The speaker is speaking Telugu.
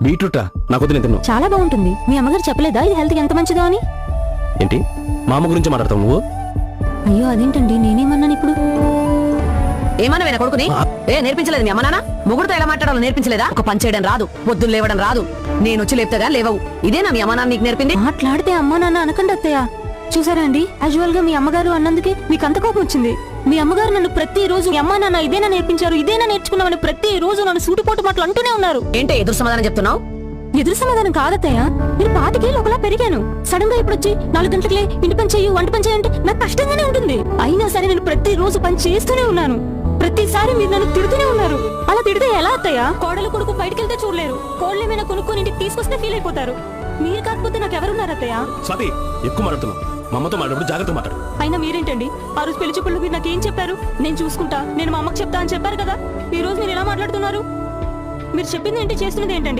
బీట్రూటా? నాకు తిన్ను. చాలా బాగుంటుంది. మీ అమ్మగారు చెప్పలేదా? ఇది హెల్త్ ఎంత మంచిదో అని? ఏంటి? మా అమ్మ గురించి మాట్లాడతావు నువ్వు? అయ్యో అదేంటండి? నేనేమన్నాను ఇప్పుడు? ఏమన్నా విన కొడుకుని? ఏ నేర్పించలేదు మీ అమ్మ నాన్న? ముగ్గురుతో ఎలా మాట్లాడాలో నేర్పించలేదా? ఒక పని చేయడం రాదు పొద్దున్న లేవడం రాదు. నేను వచ్చి లేపుతాగా లేవవు. ఇదేనా మీ అమ్మ నాన్న నీకు నేర్పింది? మాట్లాడితే అమ్మా నాన్న అనకండి అత్తయ్య. చూసారా అండి? యాజువల్గా మీ అమ్మగారు అన్నందుకే మీకు అంత కోపం వచ్చింది. మీ అమ్మగారు నన్ను ప్రతి రోజు మీ అమ్మా నాన్న ఇదేనా నేర్పించారు ఇదేనా నేర్చుకున్నామని ప్రతి రోజు నన్ను సూటిపోటు మాటలు అంటూనే ఉన్నారు. ఏంటే ఎదురు సమాధానం చెప్తున్నావు? ఎదురు సమాధానం కాదత్తయ్య నేను పాతికేళ్ళు ఒకలా పెరిగాను. సడన్గా ఇప్పుడు వచ్చి నాలుగు గంటలకే ఇంటి పని చెయ్యి వంట పని చేయంటే నాకు కష్టంగానే ఉంటుంది. అయినా సరే నేను ప్రతి రోజు పని చేస్తూనే ఉన్నాను. ప్రతిసారి మీరు నన్ను తిడుతూనే ఉన్నారు. అలా తిడితే ఎలా అత్తయ్య? కోడలు కొడుకు బయటకెళ్తే చూడలేరు. కోళ్ళు ఏమైనా కొనుక్కొని ఇంటికి తీసుకొస్తే ఫీల్ అయిపోతారు. మీరు కాకపోతే నాకు ఎవరున్నారు అత్తయ్య? స్వాతి ఎక్కువ మాట్లాడుతున్నావు. మా అమ్మతో మాట్లాడు జాగ్రత్త మాట్లాడు. అయినా మీరేంటండి? ఆ రోజు పెళ్ళి చూపుల్లో మీరు నాకేం చెప్పారు? నేను చూసుకుంటా. నేను మా అమ్మకి చెప్తా అని చెప్పారు కదా? ఈ రోజు మీరు ఎలా మాట్లాడుతున్నారు? మీరు చెప్పింది ఏంటి? చేస్తున్నది ఏంటండి?